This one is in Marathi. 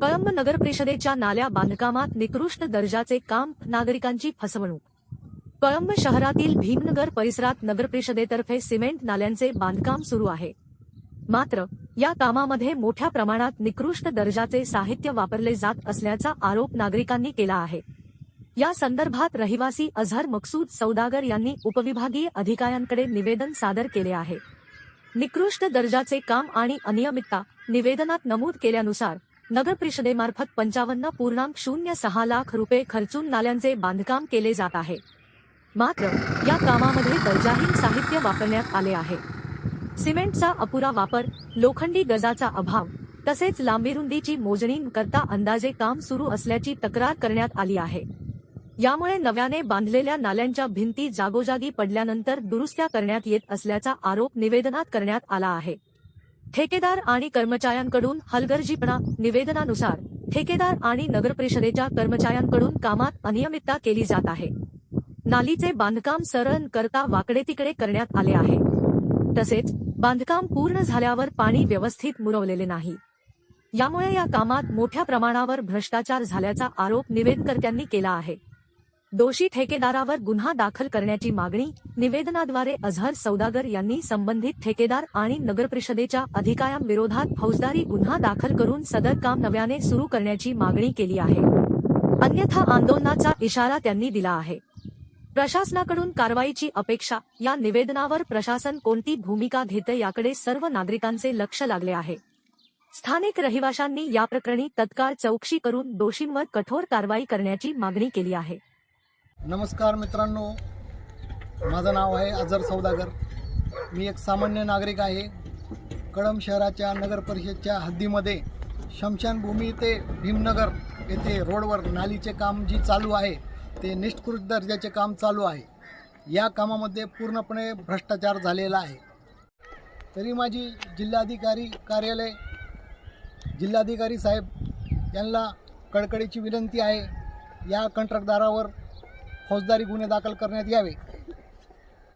कळंब नगर परिषदेच्या नाल्या बांधकामात निकृष्ट दर्जाचे काम नागरिकांची फसवणूक. कळंब शहरातील भीमनगर परिसरात नगर परिषदेतर्फे सिमेंट नाल्यांचे बांधकाम सुरू आहे. मात्र या कामामध्ये मोठ्या प्रमाणात निकृष्ट दर्जाचे साहित्य वापरले जात असल्याचा आरोप नागरिकांनी केला आहे. या संदर्भात रहिवासी अझहर मकसूद सौदागर यांनी उपविभागीय अधिकाऱ्यांकडे निवेदन सादर केले आहे. निकृष्ट दर्जाचे काम आणि अनियमितता निवेदनात नमूद केल्यानुसार नगर परिषदेमार्फत पंचावन्न पूर्णांक शून्य सहा लाख रुपये खर्चून नाल्यांचे बांधकाम केले जात आहे. मात्र या कामामध्ये दर्जाहीन साहित्य वापरण्यात आले आहे. सिमेंटचा अपुरा वापर लोखंडी गजाचा अभाव तसेच लांबीरुंदीची मोजणी करता अंदाजे काम सुरू असल्याची तक्रार करण्यात आली आहे. यामुळे नव्याने बांधलेल्या नाल्यांच्या भिंती जागोजागी पडल्यानंतर दुरुस्त्या करण्यात येत असल्याचा आरोप निवेदनात करण्यात आला आहे. ठेकेदार आणि कर्मचाऱ्यांकडून हलगर्जीपणा निवेदनानुसार ठेकेदार आणि नगरपरिषदेच्या कर्मचाऱ्यांकडून कामात अनियमितता केली जात आहे. नालीचे बांधकाम सरळ करता वाकडे तिकडे करण्यात आले आहे. तसेच बांधकाम पूर्ण झाल्यावर पाणी व्यवस्थित मुरवलेले नाही. यामुळे या कामात मोठ्या प्रमाणावर भ्रष्टाचार झाल्याचा आरोप निवेदनकर्त्यांनी केला आहे. दोषी ठेकेदारावर गुन्हा दाखल करण्याची मागणी निवेदनाद्वारे अझहर सौदागर यांनी संबंधित ठेकेदार आणि नगरपरिषदेच्या अधिकाऱ्यांविरोधात फौजदारी गुन्हा दाखल करून सदर काम नव्याने सुरू करण्याची मागणी केली आहे. अन्यथा आंदोलनाचा इशारा त्यांनी दिला आहे. प्रशासनाकडून कारवाईची अपेक्षा या निवेदनावर प्रशासन कोणती भूमिका घेते याकडे सर्व नागरिकांचे लक्ष लागले आहे. स्थानिक रहिवाशांनी या प्रकरणी तत्काळ चौकशी करून दोषींवर कठोर कारवाई करण्याची मागणी केली आहे. नमस्कार मित्रांनो. माझं नाव आहे अजर सौदागर. मी एक सामान्य नागरिक आहे. कळंब शहराच्या नगर परिषदच्या हद्दीमध्ये शमशानभूमी ते भीमनगर येथे रोडवर नालीचे काम जी चालू आहे ते निष्कृत दर्जाचे काम चालू आहे. या कामामध्ये पूर्णपणे भ्रष्टाचार झालेला आहे. तरी माझी जिल्हाधिकारी कार्यालय जिल्हाधिकारी साहेब यांना कडकडीची विनंती आहे या कंत्राटदारावर फौजदारी गुन्हे दाखल करण्यात यावे.